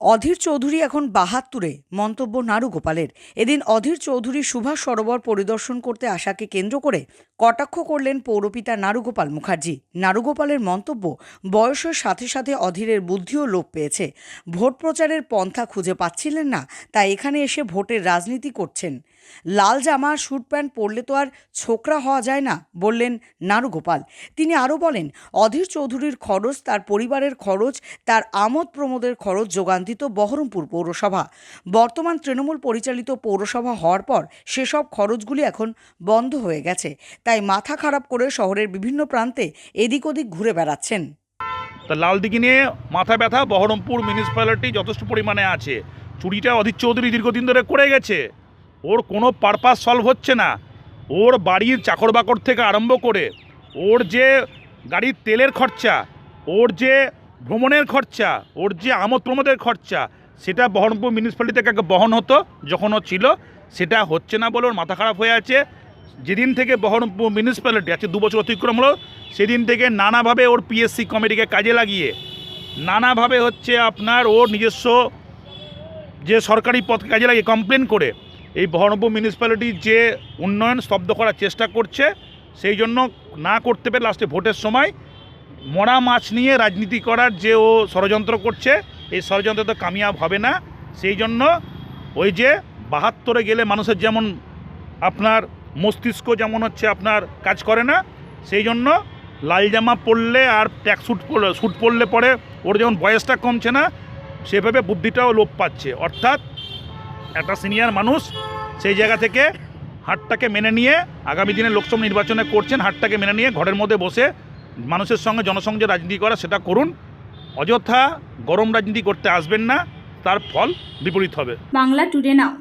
অধীর চৌধুরী এখন বাহাত্তরে, মন্তব্য নারু গোপালের এদিন অধীর চৌধুরী সুভাষ সরোবর পরিদর্শন করতে আসাকে কেন্দ্র করে কটাক্ষ করলেন পৌরপিতা নারুগোপাল মুখার্জি। নারুগোপালের মন্তব্য বয়সের সাথে সাথে অধীরের বুদ্ধিও লোপ পেয়েছে। ভোট প্রচারের পন্থা খুঁজে পাচ্ছিলেন না, তাই এখানে এসে ভোটের রাজনীতি করছেন। লাল জামা স্যুট প্যান্ট পরলে তো আর ছোকরা হওয়া যায় না, বললেন নারুগোপাল। তিনি আরও বলেন, অধীর চৌধুরীর খরচ, তার পরিবারের খরচ, তার আমোদ প্রমোদের খরচ যোগান দিত বহরমপুর পৌরসভা। বর্তমান তৃণমূল পরিচালিত পৌরসভা হওয়ার পর সেসব খরচগুলি এখন বন্ধ হয়ে গেছে। তাই মাথা খারাপ করে শহরের বিভিন্ন প্রান্তে এদিক ওদিক ঘুরে বেড়াচ্ছেন। তা লালদিঘি নিয়ে মাথা ব্যথা, বহরমপুর মিউনিসিপ্যালিটি যথেষ্ট পরিমাণে আছে। চুরিটা অধীর চৌধুরী দীর্ঘদিন ধরে করে গেছে। ওর কোনো পারপাস সলভ হচ্ছে না। ওর বাড়ির চাকর বাকর থেকে আরম্ভ করে, ওর যে গাড়ির তেলের খরচা, ওর যে ভ্রমণের খরচা, ওর যে আমোদ প্রমোদের খরচা, সেটা বহরমপুর মিউনিসিপ্যালিটি থেকে বহন হতো, যখন ও ছিল। সেটা হচ্ছে না বলে ওর মাথা খারাপ হয়ে আছে। যেদিন থেকে বহরমপুর মিউনিসিপ্যালিটি আছে দুবছর অতিক্রম হলো, সেদিন থেকে নানাভাবে ওর পিএসসি কমিটিকে কাজে লাগিয়ে, নানাভাবে হচ্ছে আপনার ওর নিজস্ব যে সরকারি পথ কাজে লাগিয়ে কমপ্লেন করে, এই বহরমপুর মিউনিসিপ্যালিটির যে উন্নয়ন স্তব্ধ করার চেষ্টা করছে, সেই জন্য না করতে পেরে লাস্টে ভোটের সময় মরা মাছ নিয়ে রাজনীতি করার যে ও ষড়যন্ত্র করছে, এই ষড়যন্ত্র তো কামিয়াব হবে না। সেই জন্য ওই যে বাহাত্তরে গেলে মানুষের যেমন আপনার মস্তিষ্ক যেমন হচ্ছে আপনার কাজ করে না, সেই জন্য লাল জামা পরলে আর ট্যাক্স স্যুট পরলে স্যুট পরলে পরে ওর যেমন বয়সটা কমছে না, সেভাবে বুদ্ধিটাও লোপ পাচ্ছে। অর্থাৎ একটা সিনিয়র মানুষ সেই জায়গা থেকে হাটটাকে মেনে নিয়ে আগামী দিনে লোকসভা নির্বাচনে করছেন, হাটটাকে মেনে নিয়ে ঘরের মধ্যে বসে মানুষের সঙ্গে জনসংযোগ রাজনীতি করা, সেটা করুন। অযথা গরম রাজনীতি করতে আসবেন না, তার ফল বিপরীত হবে। বাংলা টুডে নাও